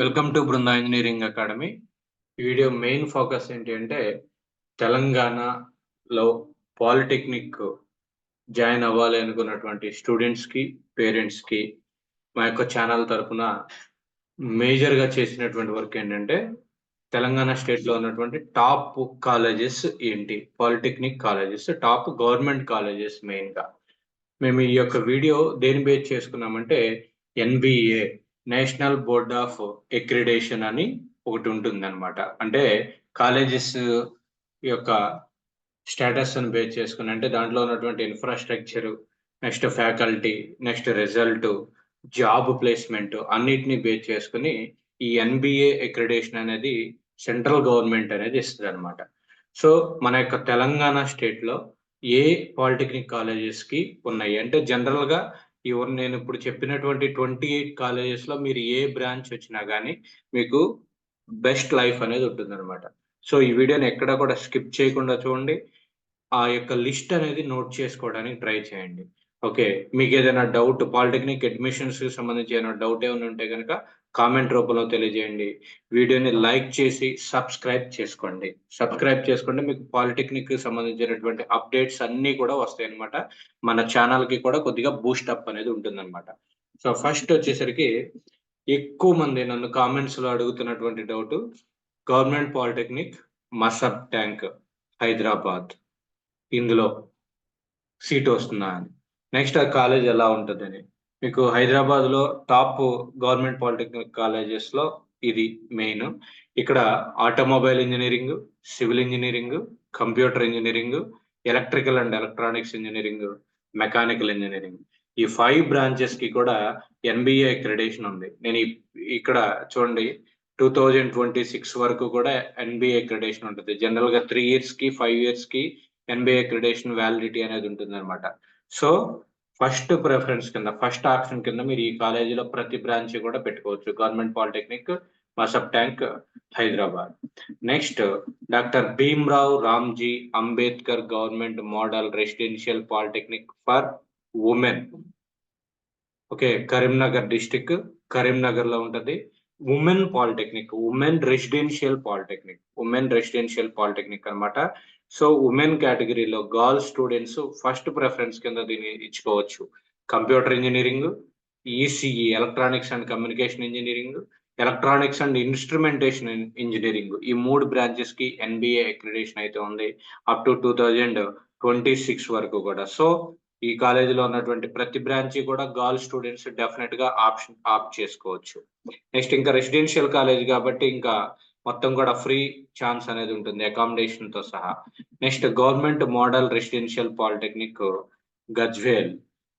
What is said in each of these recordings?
Welcome to Brinda engineering academy. ఈ video main focus ఏంటి అంటే తెలంగాణలో పాలిటెక్నిక్ జాయిన్ అవ్వాలి అనుకున్నటువంటి స్టూడెంట్స్కి పేరెంట్స్కి మా యొక్క ఛానల్ తరపున మేజర్గా చేసినటువంటి వర్క్ ఏంటంటే తెలంగాణ స్టేట్లో ఉన్నటువంటి టాప్ కాలేజెస్ ఏంటి? Polytechnic colleges top government colleges మెయిన్గా. మేము ఈ యొక్క వీడియో దేని బేస్ చేసుకున్నామంటే NBA national board of accreditation అని ఒకటి ఉంటుంది అనమాట అంటే కాలేజెస్ యొక్క స్టేటస్ అని బేస్ చేసుకుని అంటే దాంట్లో ఉన్నటువంటి infrastructure next faculty next result job placement అన్నిటిని బేస్ చేసుకుని ఈ ఎన్బిఏ ఎక్రిడేషన్ అనేది సెంట్రల్ గవర్నమెంట్ అనేది ఇస్తుంది అనమాట సో మన యొక్క తెలంగాణ స్టేట్లో ఏ పాలిటెక్నిక్ కాలేజెస్కి ఉన్నాయి? అంటే జనరల్గా ఈవెన్ నేను ఇప్పుడు చెప్పినటువంటి ట్వంటీ ఎయిట్ కాలేజెస్లో మీరు ఏ బ్రాంచ్ వచ్చినా కానీ మీకు బెస్ట్ లైఫ్ అనేది ఉంటుంది అనమాట సో ఈ వీడియోని ఎక్కడ కూడా స్కిప్ చేయకుండా చూడండి. ఆ యొక్క లిస్ట్ అనేది నోట్ చేసుకోవడానికి ట్రై చేయండి. ఓకే మీకు ఏదైనా డౌట్ పాలిటెక్నిక్ అడ్మిషన్స్కి సంబంధించి ఏదైనా డౌట్ ఏమైనా ఉంటే కనుక కామెంట్ రూపంలో తెలియజేయండి. వీడియోని లైక్ చేసి సబ్స్క్రైబ్ చేసుకోండి. సబ్స్క్రైబ్ చేసుకోండి. మీకు పాలిటెక్నిక్ సంబంధించినటువంటి అప్డేట్స్ అన్ని కూడా వస్తాయి అనమాట మన ఛానల్కి కూడా కొద్దిగా బూస్ట్ అప్ అనేది ఉంటుందన్నమాట. సో ఫస్ట్ వచ్చేసరికి ఎక్కువ మంది నన్ను కామెంట్స్లో అడుగుతున్నటువంటి doubt government polytechnic Masab Tank Hyderabad. ఇందులో సీట్ వస్తుందా అని. నెక్స్ట్ ఆ కాలేజ్ ఎలా ఉంటుందని. మీకు హైదరాబాద్లో టాప్ గవర్నమెంట్ పాలిటెక్నిక్ కాలేజెస్లో ఇది మెయిన్. ఇక్కడ automobile engineering civil engineering computer engineering electrical and electronics engineering mechanical engineering. ఈ ఫైవ్ బ్రాంచెస్కి కూడా ఎన్బిఏ అక్రెడేషన్ ఉంది. నేను ఇక్కడ చూడండి టూ థౌజండ్ ట్వంటీ సిక్స్ వరకు కూడా ఎన్బిఏ అక్రెడేషన్ ఉంటుంది. జనరల్గా త్రీ ఇయర్స్కి ఫైవ్ ఇయర్స్కి ఎన్బిఏ అక్రెడేషన్ వ్యాలిడిటీ అనేది ఉంటుంది అనమాట సో ఫస్ట్ ప్రిఫరెన్స్ కింద ఫస్ట్ ఆప్షన్ కింద మీరు ఈ కాలేజీలో ప్రతి బ్రాంచ్ కూడా పెట్టుకోవచ్చు. Government polytechnic Masab Tank Hyderabad. Next doctor Bhimrao Ramji Ambedkar government model residential polytechnic for women. Okay Karimnagar district కరీంనగర్లో ఉంటది. Women polytechnic women residential polytechnic women residential polytechnic అనమాట సో ఉమెన్ కేటగిరీలో గర్ల్ స్టూడెంట్స్ ఫస్ట్ ప్రిఫరెన్స్ కింద దీన్ని ఇచ్చుకోవచ్చు. Computer engineering ECE electronics and communication engineering electronics and instrumentation engineering ఈ మూడు బ్రాంచెస్కి ఎన్బిఏ అక్రిడేషన్ అయితే ఉంది up to two thousand twenty six వరకు కూడా. సో ఈ కాలేజీలో ఉన్నటువంటి ప్రతి బ్రాంచ్ కూడా గర్ల్ స్టూడెంట్స్ డెఫినెట్గా ఆప్షన్ ఆప్ట్ చేసుకోవచ్చు. నెక్స్ట్ ఇంకా రెసిడెన్షియల్ కాలేజ్ కాబట్టి ఇంకా మొత్తం కూడా ఫ్రీ ఛాన్స్ అనేది ఉంటుంది అకామిడేషన్తో సహా. Next government model residential polytechnic Gajwel.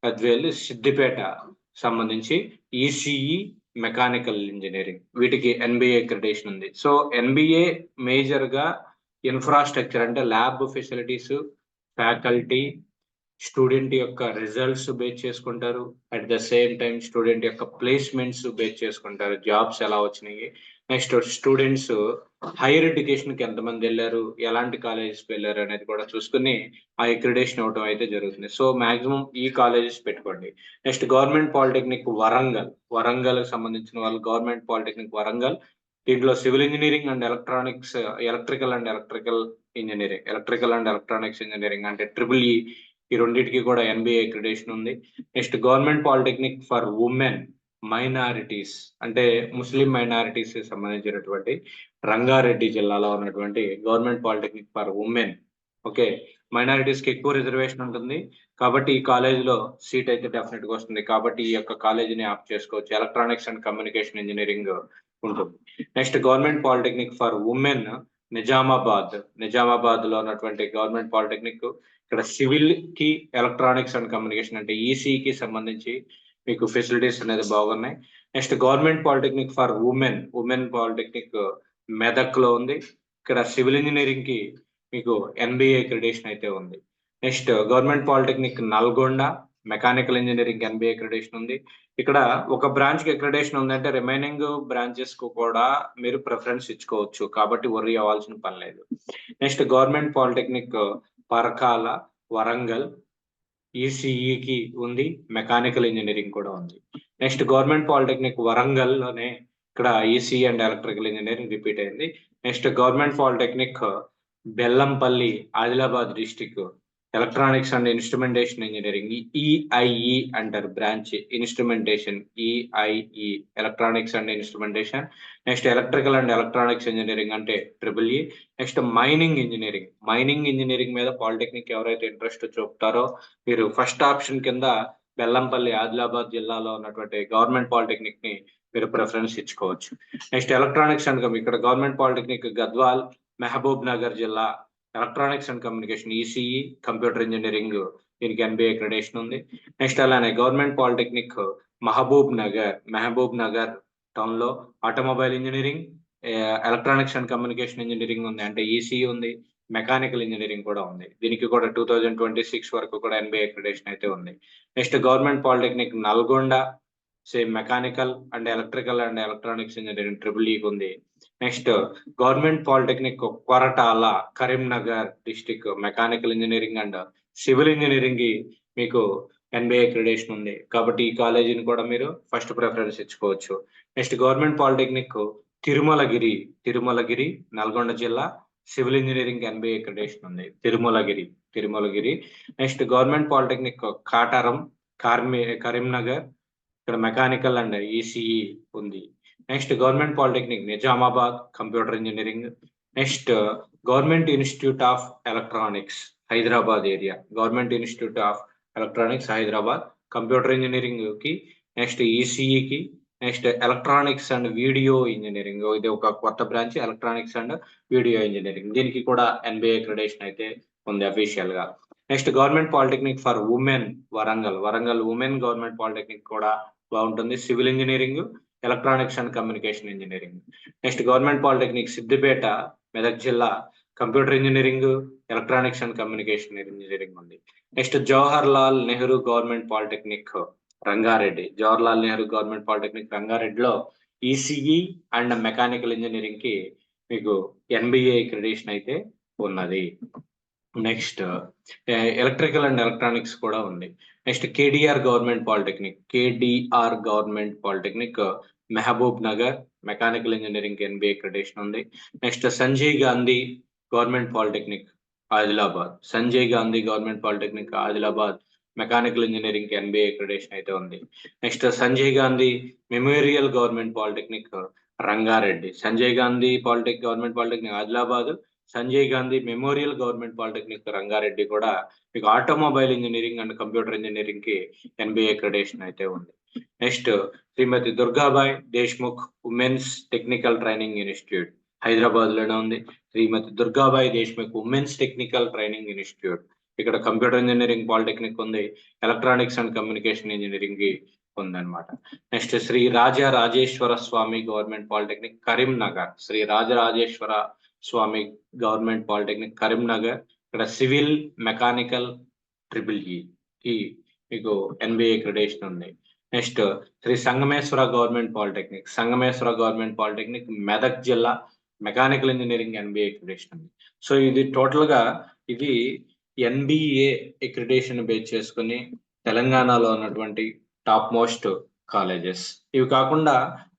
Gajwel Siddipet సంబంధించి ఈసీఈ మెకానికల్ ఇంజనీరింగ్ వీటికి ఎన్బిఏ అక్రిడేషన్ ఉంది. సో ఎన్బిఏ మేజర్గా ఇన్ఫ్రాస్ట్రక్చర్ అంటే ల్యాబ్ ఫెసిలిటీస్ ఫ్యాకల్టీ స్టూడెంట్ యొక్క రిజల్ట్స్ బేస్ చేసుకుంటారు. At the same time student యొక్క ప్లేస్మెంట్స్ బేస్ చేసుకుంటారు. జాబ్స్ ఎలా వచ్చినాయి? నెక్స్ట్ స్టూడెంట్స్ హైయర్ ఎడ్యుకేషన్కి ఎంతమంది వెళ్ళారు? ఎలాంటి కాలేజెస్ వెళ్ళారు అనేది కూడా చూసుకుని ఆ అక్రిడేషన్ అవడం అయితే జరుగుతుంది. సో మాక్సిమం ఈ కాలేజెస్ పెట్టుకోండి. Next government polytechnic Warangal. Warangal సంబంధించిన వాళ్ళు గవర్నమెంట్ పాలిటెక్నిక్ వరంగల్. దీంట్లో civil engineering and electronics electrical and electrical engineering electrical and electronics engineering అంటే ట్రిపుల్ ఈ. ఈ రెండింటికి కూడా ఎన్బిఏ అక్రిడేషన్ ఉంది. Next government polytechnic for women. Minorities అంటే ముస్లిం మైనారిటీస్ సంబంధించినటువంటి రంగారెడ్డి జిల్లాలో ఉన్నటువంటి government polytechnic for women okay మైనారిటీస్కి ఎక్కువ రిజర్వేషన్ ఉంటుంది. కాబట్టి ఈ కాలేజీలో సీట్ అయితే డెఫినెట్గా వస్తుంది. కాబట్టి ఈ యొక్క కాలేజీని ఆప్ చేసుకోవచ్చు. ఎలక్ట్రానిక్స్ అండ్ కమ్యూనికేషన్ ఇంజనీరింగ్ ఉంటుంది. Next government polytechnic for women Nizamabad. నిజామాబాద్లో ఉన్నటువంటి గవర్నమెంట్ పాలిటెక్నిక్ ఇక్కడ సివిల్కి ఎలక్ట్రానిక్స్ అండ్ కమ్యూనికేషన్ అంటే ఈసీ కి సంబంధించి మీకు ఫెసిలిటీస్ అనేది బాగున్నాయి. Next government polytechnic for women women polytechnic మెదక్లో ఉంది. ఇక్కడ సివిల్ ఇంజనీరింగ్కి మీకు ఎన్బిఏ క్రెడిషన్ అయితే ఉంది. Next government polytechnic Nalgonda. Mechanical engineering NBA accreditation ఉంది. ఇక్కడ ఒక బ్రాంచ్కి క్రెడిషన్ ఉందంటే రిమైనింగ్ బ్రాంచెస్కు కూడా మీరు ప్రిఫరెన్స్ ఇచ్చుకోవచ్చు. కాబట్టి వర్రీ అవ్వాల్సిన పని లేదు. Next government polytechnic Parakala Warangal. ఈసీఈకి ఉంది మెకానికల్ ఇంజనీరింగ్ కూడా ఉంది. నెక్స్ట్ గవర్నమెంట్ పాలిటెక్నిక్ వరంగల్లోనే ఇక్కడ ECE and electrical engineering repeat అయింది. Next government polytechnic Bellampalli Adilabad district electronics and instrumentation engineering EIE అంటారు branch instrumentation EIE electronics and instrumentation next electrical and electronics engineering అంటే triple E next mining engineering mining engineering మీద polytechnic ఎవరైతే interest చూపుతారో మీరు first option కింద బెల్లంపల్లి ఆదిలాబాద్ జిల్లాలో ఉన్నటువంటి government పాలిటెక్నిక్ని మీరు ప్రిఫరెన్స్ ఇచ్చుకోవచ్చు. నెక్స్ట్ ఎలక్ట్రానిక్స్ అండ్ ఇక్కడ గవర్నమెంట్ పాలిటెక్నిక్ గద్వాల్ మహబూబ్ నగర్ జిల్లా electronics and communication ECE computer engineering దీనికి ఎంబీఏ క్రెడేషన్ ఉంది. నెక్స్ట్ అలానే గవర్నమెంట్ పాలిటెక్నిక్ మహబూబ్ నగర్ మహబూబ్ నగర్ టౌన్లో automobile engineering electronics and communication engineering ఉంది. అంటే ఈసీఈ ఉంది. మెకానికల్ ఇంజనీరింగ్ కూడా ఉంది. దీనికి కూడా టూ థౌజండ్ ట్వంటీ సిక్స్ వరకు కూడా ఎన్బిఏ క్రెడేషన్ అయితే ఉంది. Next government polytechnic Nalgonda same mechanical and electrical and electronics engineering triple E ఉంది next government polytechnic Koratla Karimnagar district mechanical engineering and civil ఇంజనీరింగ్కి మీకు ఎన్బిఐ క్రెడేషన్ ఉంది. కాబట్టి ఈ కాలేజీని కూడా మీరు ఫస్ట్ ప్రిఫరెన్స్ ఇచ్చుకోవచ్చు next government polytechnic Tirumalagiri Tirumalagiri Nalgonda జిల్లా సివిల్ ఇంజనీరింగ్ ఎన్బిఐ క్రెడేషన్ ఉంది. Tirumalagiri Tirumalagiri. Next government polytechnic Kataram కార్మి కరీంనగర్ ఇక్కడ మెకానికల్ అండ్ ఈసీఈ ఉంది. Next government polytechnic Nizamabad computer engineering next government institute of electronics Hyderabad area government institute of electronics Hyderabad. Computer ఇంజనీరింగ్కి next ఈసీఈకి next electronics and video engineering ఇది ఒక కొత్త branch electronics and video engineering దీనికి కూడా NBA accreditation అయితే ఉంది అఫీషియల్గా. Next government polytechnic for women Warangal. Warangal women government polytechnic కూడా బాగుంటుంది. Civil engineering electronics and communication engineering. Next government polytechnic Siddipet Medak జిల్లా computer engineering electronics and communication engineering ఉంది. Next Jawahar Lal Nehru government polytechnic Rangareddy. Jawahar Lal Nehru government polytechnic రంగారెడ్డిలో ECE and mechanical ఇంజనీరింగ్కి మీకు NBA accreditation అయితే ఉన్నది. Next electrical and electronics కూడా ఉంది. Next KDR government polytechnic KDR government polytechnic Mahbub Nagar mechanical engineering NBA accreditation ఉంది. Next Sanjay Gandhi government polytechnic Adilabad. Sanjay Gandhi government polytechnic Adilabad mechanical engineering NBA accreditation అయితే ఉంది. Next Sanjay Gandhi memorial government polytechnic Rangareddy. Sanjay Gandhi polytech government polytechnic Adilabad Sanjay Gandhi memorial government polytechnic Rangareddy కూడా మీకు automobile engineering and computer ఇంజనీరింగ్కి NBA accreditation అయితే ఉంది. Next Shrimati Durgabai Deshmukh women's technical training institute హైదరాబాద్లోనే ఉంది. Shrimati Durgabai Deshmukh women's technical training institute ఇక్కడ computer engineering polytechnic ఉంది. Electronics and communication ఇంజనీరింగ్కి ఉందన్నమాట. Next Shri Raja Rajeshwara Swamy government polytechnic Karimnagar. Shri Rajarajeshwara Swamy government polytechnic Karimnagar ఇక్కడ civil mechanical triple E మీకు NBA accreditation ఉంది. Next Shri Sangameshwara government polytechnic Sangameshwara government polytechnic Medak జిల్లా mechanical engineering NBA accreditation ఉంది. So ఇది టోటల్గా ఇది NBA accreditation base చేసుకుని తెలంగాణలో ఉన్నటువంటి టాప్ మోస్ట్ కాలేజెస్ ఇవి కాకుండా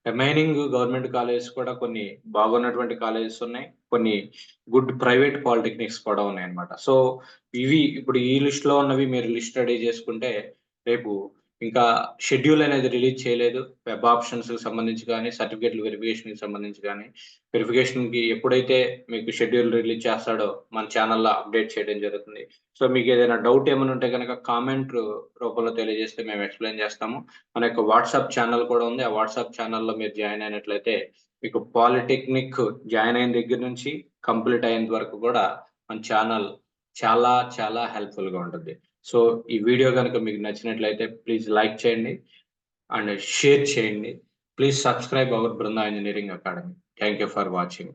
రిమైనింగ్ గవర్నమెంట్ కాలేజెస్ కూడా కొన్ని బాగున్నటువంటి కాలేజెస్ ఉన్నాయి. కొన్ని గుడ్ ప్రైవేట్ పాలిటెక్నిక్స్ కూడా ఉన్నాయన్నమాట. సో ఇవి ఇప్పుడు ఈ లిస్ట్లో ఉన్నవి మీరు లిస్ట్ రెడీ చేసుకుంటే రేపు ఇంకా షెడ్యూల్ అనేది రిలీజ్ చేయలేదు. వెబ్ ఆప్షన్స్కి సంబంధించి కానీ సర్టిఫికేట్లు వెరిఫికేషన్కి సంబంధించి కానీ వెరిఫికేషన్కి ఎప్పుడైతే మీకు షెడ్యూల్ రిలీజ్ చేస్తాడో మన ఛానల్లో అప్డేట్ చేయడం జరుగుతుంది. సో మీకు ఏదైనా డౌట్ ఏమైనా ఉంటే కనుక కామెంట్ రూపంలో తెలియజేస్తే మేము ఎక్స్ప్లెయిన్ చేస్తాము. మన యొక్క వాట్సాప్ ఛానల్ కూడా ఉంది. ఆ వాట్సాప్ ఛానల్లో మీరు జాయిన్ అయినట్లయితే మీకు పాలిటెక్నిక్ జాయిన్ అయిన దగ్గర నుంచి కంప్లీట్ అయ్యేంత వరకు కూడా మన ఛానల్ చాలా చాలా హెల్ప్ఫుల్గా ఉంటుంది. సో ఈ వీడియో కనుక మీకు నచ్చినట్లయితే ప్లీజ్ లైక్ చేయండి అండ్ షేర్ చేయండి. Please subscribe our Brinda engineering academy. Thank you for watching